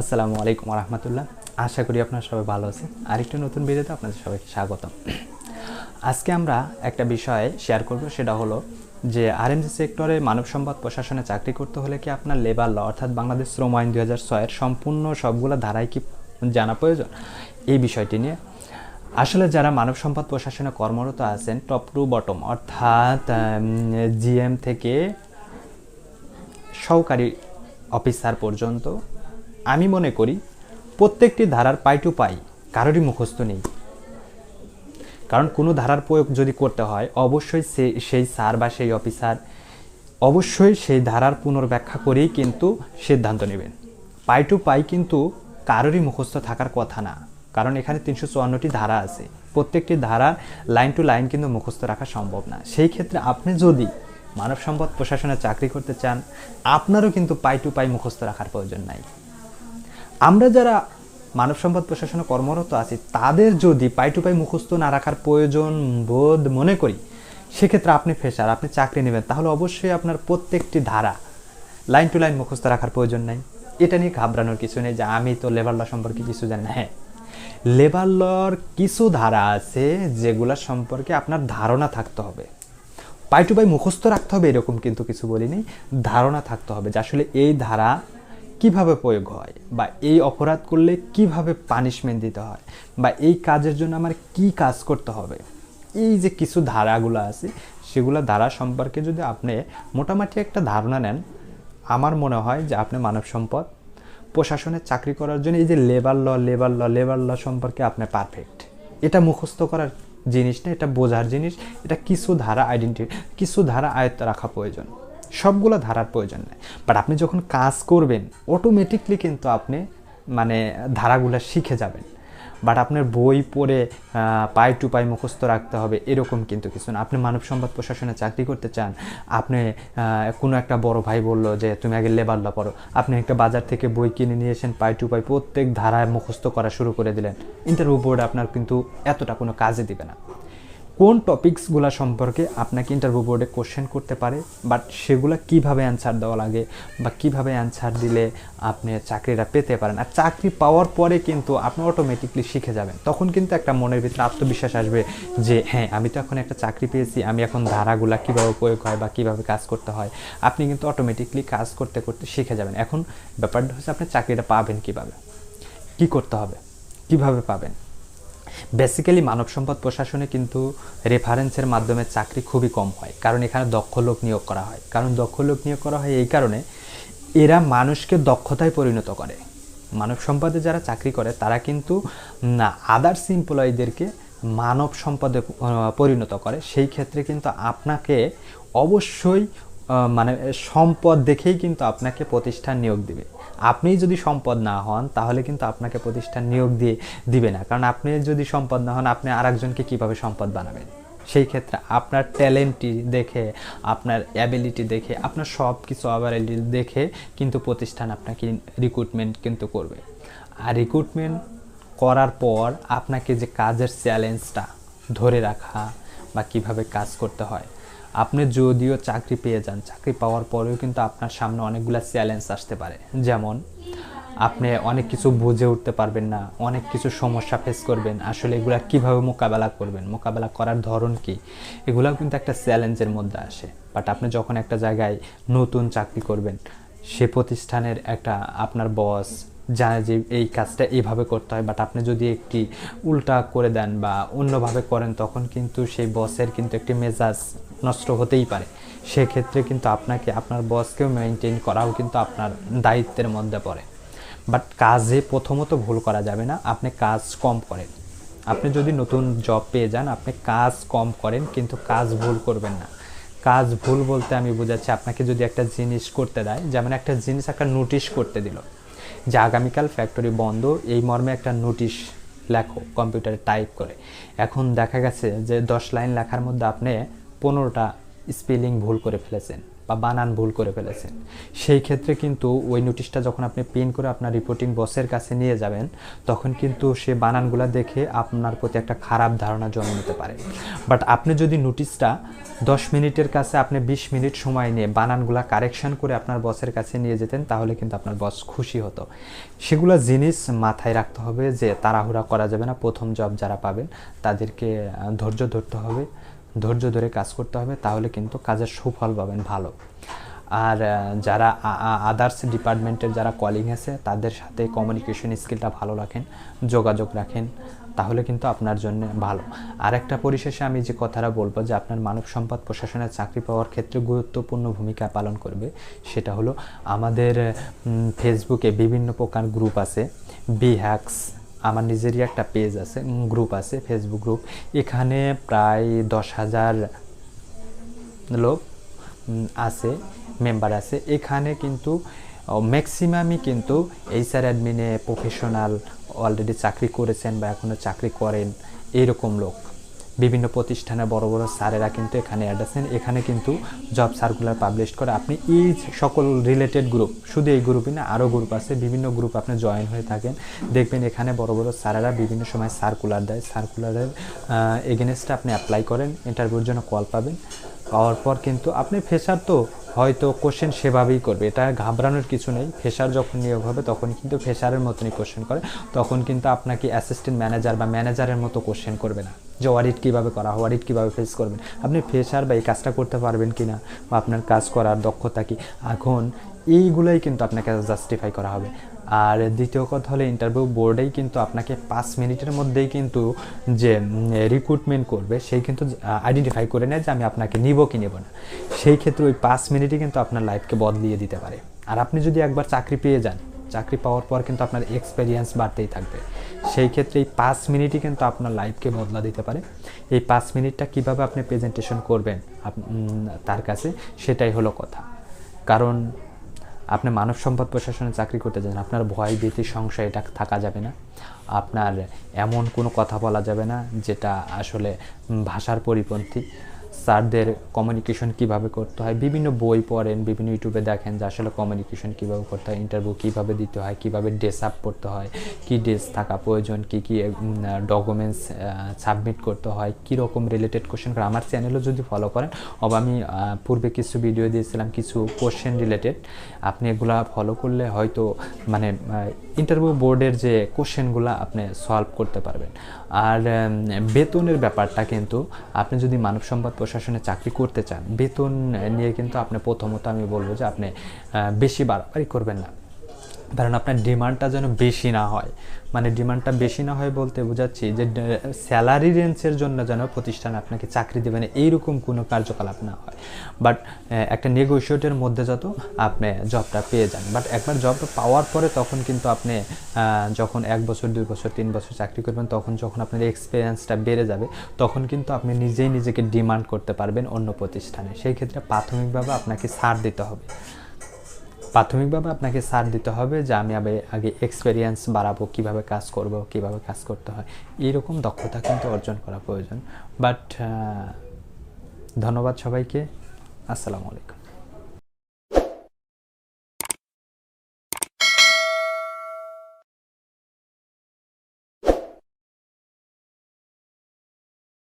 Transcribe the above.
আসসালামু আলাইকুম রহমতুল্লাহ আশা করি আপনারা সবাই ভালো আছেন। আরেকটা নতুন ভিডিওতে আপনাদের সবাইকে স্বাগতম। আজকে আমরা একটা বিষয় শেয়ার করব, সেটা হলো যে আরএমজি সেক্টরে মানব সম্পদ প্রশাসনে চাকরি করতে হলে কি আপনার লেবার ল অর্থাৎ বাংলাদেশ শ্রম আইন দুই হাজার ছয়ের সম্পূর্ণ সবগুলো ধারায় কি জানা প্রয়োজন? এই বিষয়টি নিয়ে। আসলে যারা মানব সম্পদ প্রশাসনে কর্মরত আছেন টপ টু বটম অর্থাৎ জিএম থেকে সহকারী অফিসার পর্যন্ত আমি মনে করি প্রত্যেকটি ধারার পাই টু পাই, কারোরই মুখস্থ নেই। কারণ কোনো ধারার প্রয়োগ যদি করতে হয়, অবশ্যই সেই স্যার বা সেই অফিসার, অবশ্যই সেই ধারার পুনর্ব্যাখ্যা করেই কিন্তু সিদ্ধান্ত নেবেন। পাই টু পাই কিন্তু কারোরই মুখস্থ থাকার কথা না, কারণ এখানে তিনশো চুয়ান্নটি ধারা আছে। প্রত্যেকটি ধারার লাইন টু লাইন কিন্তু মুখস্থ রাখা সম্ভব না। সেই ক্ষেত্রে আপনি যদি মানব সম্পদ প্রশাসনে চাকরি করতে চান, আপনারও কিন্তু পাই টু পাই মুখস্থ রাখার প্রয়োজন নাই। আমরা যারা মানব সম্পদ প্রশাসনে কর্মরত আছি, তাদের যদি পাই টু পাই মুখস্থ না রাখার প্রয়োজন বোধ মনে করি, সেক্ষেত্রে আপনি ফেসার, আপনি চাকরি নেবেন। তাহলে অবশ্যই আপনার প্রত্যেকটি ধারা লাইন টু লাইন মুখস্থ রাখার প্রয়োজন নাই। এটা নিয়ে ঘাবড়ানোর কিছু নেই যে আমি তো লেবার ল সম্পর্কে কিছু জানি না। হ্যাঁ লেবার লর কিছু ধারা আছে যেগুলো সম্পর্কে আপনার ধারণা থাকতে হবে। পাই টু পাই মুখস্থ রাখতে হবে এরকম কিন্তু কিছু বলিনি। ধারণা থাকতে হবে যে আসলে এই ধারা কীভাবে প্রয়োগ হয়? বা এই অপরাধ করলে কীভাবে পানিশমেন্ট দিতে হয়? বা এই কাজের জন্য আমার কি কাজ করতে হবে? এই যে কিছু ধারাগুলো আছে, সেগুলো ধারা সম্পর্কে যদি আপনি মোটামুটি একটা ধারণা নেন, আমার মনে হয় যে আপনি মানব সম্পদ, প্রশাসনে চাকরি করার জন্য এই যে labour law labour law labour law সম্পর্কে আপনি পারফেক্ট এটা মুখস্থ করার জিনিস না, এটা বোঝার জিনিস, এটা কিছু ধারা আইডেন্টি কিছু ধারা আয়ত্ত রাখা প্রয়োজন। সবগুলো ধারার প্রয়োজন নেই। বাট আপনি যখন কাজ করবেন অটোমেটিকলি কিন্তু আপনি মানে ধারাগুলো শিখে যাবেন। বাট আপনার বই পড়ে পাই টু পাই মুখস্থ রাখতে হবে, এরকম কিন্তু কিছু না। আপনি মানব সম্পদ প্রশাসনে চাকরি করতে চান, আপনি কোনো একটা বড় ভাই বলল যে, তুমি আগে লেবার ল পড়ো। আপনি একটা বাজার থেকে বই কিনে নিয়ে এসেন পাই টু পাই প্রত্যেক ধারায় মুখস্থ করা শুরু করে দিলেন। ইন্টারভিউ বোর্ড আপনার কিন্তু এতটা কোনো কাজে দিবে না। কোন টপিকসগুলো সম্পর্কে আপনাকে ইন্টারভিউ বোর্ডে কোশ্চেন করতে পারে বাট সেগুলো কীভাবে অ্যান্সার দেওয়া লাগে বা কীভাবে অ্যান্সার দিলে আপনি চাকরিটা পেতে পারেন? আর চাকরি পাওয়ার পরে কিন্তু আপনি অটোমেটিকলি শিখে যাবেন। তখন কিন্তু একটা মনের ভিতরে আত্মবিশ্বাস আসবে যে হ্যাঁ আমি তো এখন একটা চাকরি পেয়েছি, আমি এখন ধারাগুলা কীভাবে প্রয়োগ হয় বা কীভাবে কাজ করতে হয়? আপনি কিন্তু অটোমেটিকলি কাজ করতে করতে শিখে যাবেন। এখন ব্যাপারটা হচ্ছে আপনি চাকরিটা পাবেন কীভাবে? কি করতে হবে? কীভাবে পাবেন? বেসিক্যালি মানব সম্পদ প্রশাসনে কিন্তু রেফারেন্সের মাধ্যমে চাকরি খুবই কম হয়। কারণ এখানে দক্ষ লোক নিয়োগ করা হয়। কারণ দক্ষ লোক নিয়োগ করা হয় এই কারণে এরা মানুষকে দক্ষতায় পরিণত করে। মানব সম্পদে যারা চাকরি করে, তারা কিন্তু, না আদার্স এমপ্লয়ীদেরকে মানব সম্পদে পরিণত করে। সেই ক্ষেত্রে কিন্তু আপনাকে অবশ্যই মানে সম্পদ দেখেই কিন্তু আপনাকে প্রতিষ্ঠান নিয়োগ দিবে। আপনি যদি সম্পদ না হন, তাহলে কিন্তু আপনাকে প্রতিষ্ঠান নিয়োগ দিয়ে দিবে না। কারণ আপনি যদি সম্পদ না হন, আপনি আরেকজনকে কীভাবে সম্পদ বানাবেন? সেই ক্ষেত্রে আপনার ট্যালেন্টটি দেখে, আপনার অ্যাবিলিটি দেখে, আপনার সব কিছু অ্যাবিলিটি দেখে কিন্তু প্রতিষ্ঠান আপনাকে রিক্রুটমেন্ট কিন্তু করবে। আর রিক্রুটমেন্ট করার পর আপনাকে যে কাজের চ্যালেঞ্জটা ধরে রাখা বা কীভাবে কাজ করতে হয় আপনি যদিও চাকরি পেয়ে যান, চাকরি পাওয়ার পরেও কিন্তু আপনার সামনে অনেকগুলো চ্যালেঞ্জ আসতে পারে। যেমন, আপনি অনেক কিছু বুঝে উঠতে পারবেন না, অনেক কিছু সমস্যা ফেস করবেন। আসলে এগুলা কীভাবে মোকাবেলা করবেন? মোকাবেলা করার ধরন কি? এগুলাও কিন্তু একটা চ্যালেঞ্জের মধ্যে আসে। বাট আপনি যখন একটা জায়গায় নতুন চাকরি করবেন, সে প্রতিষ্ঠানের একটা আপনার বস জানে যে এই কাজটা এইভাবে করতে হয়। বাট আপনি যদি একটি উল্টা করে দেন বা অন্যভাবে করেন, তখন কিন্তু সেই বসের কিন্তু একটি মেজাজ নষ্ট হতেই পারে। সেক্ষেত্রে কিন্তু আপনাকে, আপনার বসকেও মেনটেন করাও কিন্তু আপনার দায়িত্বের মধ্যে পড়ে। বাট কাজে প্রথমত ভুল করা যাবে না, আপনি কাজ কম করেন। আপনি যদি নতুন জব পেয়ে যান, আপনি কাজ কম করেন, কিন্তু কাজ ভুল করবেন না। কাজ ভুল বলতে আমি বোঝাচ্ছি, আপনাকে যদি একটা জিনিস করতে দেয়, যেমন একটা জিনিস একটা নোটিশ করতে দিল, যে আগামীকাল ফ্যাক্টরি বন্ধ, এই মর্মে একটা নোটিশ লেখো কম্পিউটারে টাইপ করে। এখন দেখা গেছে যে দশ লাইন লেখার মধ্যে আপনি পনেরোটা স্পেলিং ভুল করে ফেলেছেন বা বানান ভুল করে ফেলেছেন। সেই ক্ষেত্রে কিন্তু ওই নোটিশটা যখন আপনি পেন করে আপনার রিপোর্টিং বসের কাছে নিয়ে যাবেন, তখন কিন্তু সে বানানগুলো দেখে আপনার প্রতি একটা খারাপ ধারণা জন্ম নিতে পারে। বাট আপনি যদি নোটিশটা দশ মিনিটের কাছে আপনি বিশ মিনিট সময় নিয়ে বানানগুলো কারেকশন করে আপনার বসের কাছে নিয়ে যেতেন, তাহলে কিন্তু আপনার বস খুশি হতো। সেগুলো জিনিস মাথায় রাখতে হবে যে তাড়াহুড়া করা যাবে না। প্রথম জব যারা পাবেন, তাদেরকে ধৈর্য ধরতে হবে। ধৈর্য ধরে কাজ করতে হবে, তাহলে কিন্তু কাজের সুফল পাবেন ভালো। আর যারা আদার্স ডিপার্টমেন্টের যারা কলিং আছে, তাদের সাথে কমিউনিকেশন স্কিলটা ভালো রাখেন, যোগাযোগ রাখেন, তাহলে কিন্তু আপনার জন্য ভালো। আর একটা পরিশেষে আমি যে কথাটা বলব যে আপনার মানব সম্পদ প্রশাসনের চাকরি পাওয়ার ক্ষেত্রে গুরুত্বপূর্ণ ভূমিকা পালন করবে, সেটা হলো আমাদের ফেসবুকে বিভিন্ন প্রকার গ্রুপ আছে বি হ্যাক্স আমার নিজেরই একটা পেজ আছে গ্রুপ আছে ফেসবুক গ্রুপ এখানে প্রায় দশ হাজার লোক আছে মেম্বার আছে। এখানে কিন্তু ম্যাক্সিমামই কিন্তু এইচআর অ্যাডমিনে প্রফেশনাল অলরেডি চাকরি করেছেন বা এখনও চাকরি করেন, এইরকম লোক। বিভিন্ন প্রতিষ্ঠানে বড় বড় স্যারেরা কিন্তু এখানে অ্যাড আছেন। এখানে কিন্তু জব সার্কুলার পাবলিশ করে আপনি এই সকল রিলেটেড গ্রুপ শুধু এই গ্রুপই না আরও গ্রুপ আছে, বিভিন্ন গ্রুপ আপনি জয়েন হয়ে থাকেন। দেখবেন এখানে বড় বড় স্যারেরা বিভিন্ন সময় সার্কুলার দেয়। সার্কুলারের এগেনস্টে আপনি অ্যাপ্লাই করেন। ইন্টারভিউর জন্য কল পাবেন। পাওয়ার পর কিন্তু আপনি ফেসার তো হয়তো কোশ্চেন সেভাবেই করবে। এটা ঘাবড়ানোর কিছু নেই। ফেসার যখন নিয়োগ হবে, তখন কিন্তু ফেসারের মতনই কোশ্চেন করে। তখন কিন্তু আপনাকে অ্যাসিস্ট্যান্ট ম্যানেজার বা ম্যানেজারের মতো কোশ্চেন করবে না। যে অডিট কীভাবে করা হয় অডিট কীভাবে ফেস করবেন? আপনি ফেসার বা এই কাজটা করতে পারবেন কি না বা আপনার কাজ করার দক্ষতা কি? এখন এইগুলোই কিন্তু আপনাকে জাস্টিফাই করা হবে। আর দ্বিতীয় কথা হলো ইন্টারভিউ বোর্ডেই কিন্তু আপনাকে পাঁচ মিনিটের মধ্যেই কিন্তু যে রিক্রুটমেন্ট করবে, সেই কিন্তু আইডেন্টিফাই করে নেয় যে আমি আপনাকে নিব কি নেব না। সেই ক্ষেত্রে ওই পাঁচ মিনিটই কিন্তু আপনার লাইফকে বদলিয়ে দিতে পারে। আর আপনি যদি একবার চাকরি পেয়ে যান, চাকরি পাওয়ার পর কিন্তু আপনার এক্সপেরিয়েন্স বাড়তেই থাকবে। সেই ক্ষেত্রে এই পাঁচ মিনিটই কিন্তু আপনার লাইফকে বদলা দিতে পারে। এই পাঁচ মিনিটটা কীভাবে আপনি প্রেজেন্টেশন করবেন তার কাছে, সেটাই হলো কথা। কারণ আপনি মানব সম্পদ প্রশাসনে চাকরি করতে যান, আপনার ভয়, ভীতি, সংশয়, এটা থাকা যাবে না। আপনার এমন কোনো কথা বলা যাবে না যেটা আসলে ভাষার পরিপন্থী। স্যারদের কমিউনিকেশন কীভাবে করতে হয়? বিভিন্ন বই পড়েন, বিভিন্ন ইউটিউবে দেখেন যে আসলে কমিউনিকেশন কীভাবে করতে হয় ইন্টারভিউ কীভাবে দিতে হয়, কীভাবে ড্রেস আপ করতে হয়, কি ড্রেস থাকা প্রয়োজন, কি কি ডকুমেন্টস সাবমিট করতে হয় কি রকম রিলেটেড কোশ্চেন করে। আমার চ্যানেলও যদি ফলো করেন, অব, আমি পূর্বে কিছু ভিডিও দিয়েছিলাম, কিছু কোশ্চেন রিলেটেড আপনি এগুলা ফলো করলে হয়তো মানে ইন্টারভিউ বোর্ডের যে কোশ্চেনগুলো আপনি সলভ করতে পারবেন। আর বেতনের ব্যাপারটা কিন্তু আপনি যদি মানব সম্পদ প্রশাসনে চাকরি করতে চান, বেতন নিয়ে কিন্তু আপনি প্রথমত আমি বলব যে আপনি বেশি বাড়াবাড়ি করবেন না। কারণ আপনার ডিমান্ডটা যেন বেশি না হয়। মানে ডিমান্ডটা বেশি না হয় বলতে বোঝাচ্ছি যে স্যালারি রেঞ্জের জন্য যেন প্রতিষ্ঠান আপনাকে চাকরি দেবে না, এইরকম কোনো কার্যকলাপ না হয়। বাট একটা নেগোশিয়েটের মধ্যে যত আপনি জবটা পেয়ে যান। বাট একবার জবটা পাওয়ার পরে তখন কিন্তু আপনি যখন এক বছর, দুই বছর, তিন বছর চাকরি করবেন, তখন যখন আপনার এক্সপিরিয়েন্সটা বেড়ে যাবে, তখন কিন্তু আপনি নিজেই নিজেকে ডিমান্ড করতে পারবেন অন্য প্রতিষ্ঠানে। সেই ক্ষেত্রে প্রাথমিকভাবে আপনাকে ছাড় দিতে হবে। প্রাথমিকভাবে আপনাকে সার দিতে হবে যে আমি আগে আগে এক্সপেরিয়েন্স বাড়াবো, কীভাবে কাজ করব, কীভাবে কাজ করতে হয়। এইরকম দক্ষতা কিন্তু অর্জন করা প্রয়োজন। বাট ধন্যবাদ সবাইকে। আসসালামু আলাইকুম।